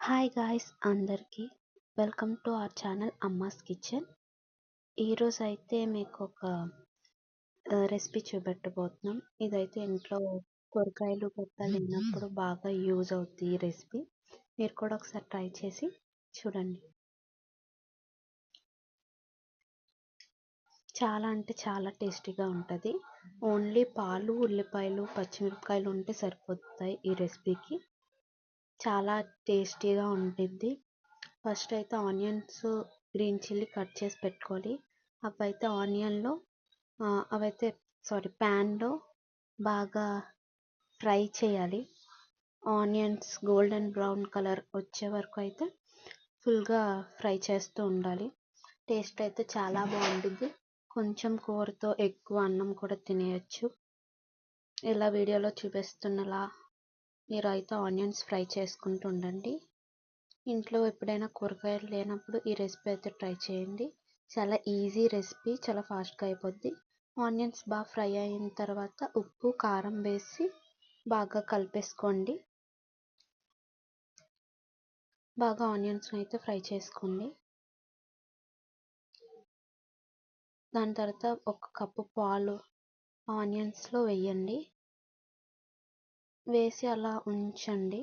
Hi guys అందరికీ welcome to our channel Amma's kitchen ఈరోజు అయితే మీకు ఒక రెసిపీ చూపెట్టబోతున్నాం. ఇదైతే ఇంట్లో కూరగాయలు గట్టా లేనప్పుడు బాగా యూజ్ అవుతుంది ఈ రెసిపీ మీరు కూడా ఒకసారి ట్రై చేసి చూడండి. చాలా అంటే చాలా టేస్టీగా ఉంటుంది. ఓన్లీ పాలు ఉల్లిపాయలు పచ్చిమిరపకాయలు ఉంటే సరిపోతాయి ఈ రెసిపీకి చాలా టేస్టీగా ఉంటుంది ఫస్ట్ అయితే ఆనియన్స్ గ్రీన్ చిల్లీ కట్ చేసి పెట్టుకోవాలి. అవైతే ఆనియన్లో అవైతే సారీ ప్యాన్లో బాగా ఫ్రై చేయాలి. ఆనియన్స్ గోల్డెన్ బ్రౌన్ కలర్ వచ్చే వరకు అయితే ఫుల్గా ఫ్రై చేస్తూ ఉండాలి. టేస్ట్ అయితే చాలా బాగుంటుంది కొంచెం కూరతో ఎక్కువ అన్నం కూడా తినేయచ్చు. ఇలా వీడియోలో చూపిస్తున్నలా మీరు అయితే ఆనియన్స్ ఫ్రై చేసుకుంటూ ఉండండి. ఇంట్లో ఎప్పుడైనా కూరగాయలు లేనప్పుడు ఈ రెసిపీ అయితే ట్రై చేయండి. చాలా ఈజీ రెసిపీ చాలా ఫాస్ట్గా అయిపోద్ది. ఆనియన్స్ బాగా ఫ్రై అయిన తర్వాత ఉప్పు కారం వేసి బాగా కలిపేసుకోండి. బాగా ఆనియన్స్ని అయితే ఫ్రై చేసుకోండి. దాని తర్వాత ఒక కప్పు పాలు ఆనియన్స్లో వేయండి. వేసి అలా ఉంచండి.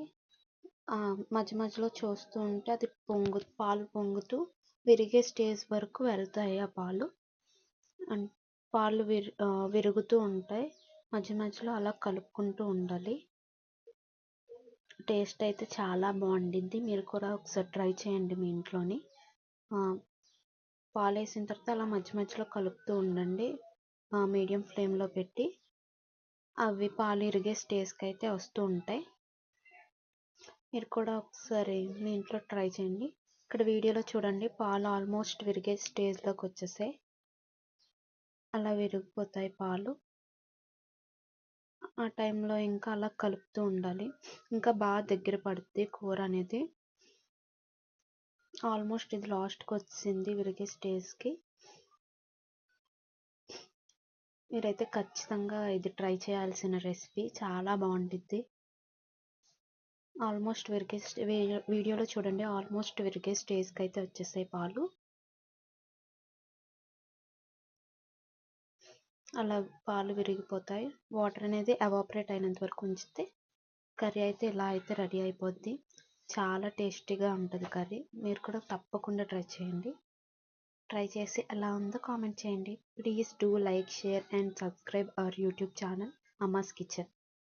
మధ్య మధ్యలో చూస్తూ ఉంటే అది పొంగు పాలు పొంగుతూ విరిగే స్టేజ్ వరకు వెళ్తాయి ఆ పాలు. అండ్ పాలు విరి విరుగుతూ ఉంటాయి. మధ్య మధ్యలో అలా కలుపుకుంటూ ఉండాలి. టేస్ట్ అయితే చాలా బాగుండిద్ది. మీరు కూడా ఒకసారి ట్రై చేయండి మీ ఇంట్లోని. పాలు వేసిన తర్వాత అలా మధ్య మధ్యలో కలుపుతూ ఉండండి. మీడియం ఫ్లేమ్లో పెట్టి అవి పాలు ఇరిగే స్టేజ్కి అయితే వస్తూ ఉంటాయి. మీరు కూడా ఒకసారి మీ ఇంట్లో ట్రై చేయండి. ఇక్కడ వీడియోలో చూడండి పాలు ఆల్మోస్ట్ విరిగే స్టేజ్లోకి వచ్చేసాయి. అలా విరిగిపోతాయి పాలు. ఆ టైంలో ఇంకా అలా కలుపుతూ ఉండాలి. ఇంకా బాగా దగ్గర పడుతుంది కూర అనేది. ఆల్మోస్ట్ ఇది లాస్ట్కి వచ్చింది విరిగే స్టేజ్కి. మీరైతే ఖచ్చితంగా ఇది ట్రై చేయాల్సిన రెసిపీ చాలా బాగుంటుంది ఆల్మోస్ట్ విరిగే వీడియోలో చూడండి. ఆల్మోస్ట్ విరిగే స్టేజ్కి అయితే వచ్చేసాయి పాలు. అలా పాలు విరిగిపోతాయి. వాటర్ అనేది ఎవాపరేట్ అయినంత వరకు ఉంచితే కర్రీ అయితే ఇలా అయితే రెడీ అయిపోద్ది. చాలా టేస్టీగా ఉంటుంది కర్రీ. మీరు కూడా తప్పకుండా ట్రై చేయండి. ట్రై చేసి ఎలా ఉందో కామెంట్ చేయండి. Please do like share and subscribe our YouTube channel Amma's kitchen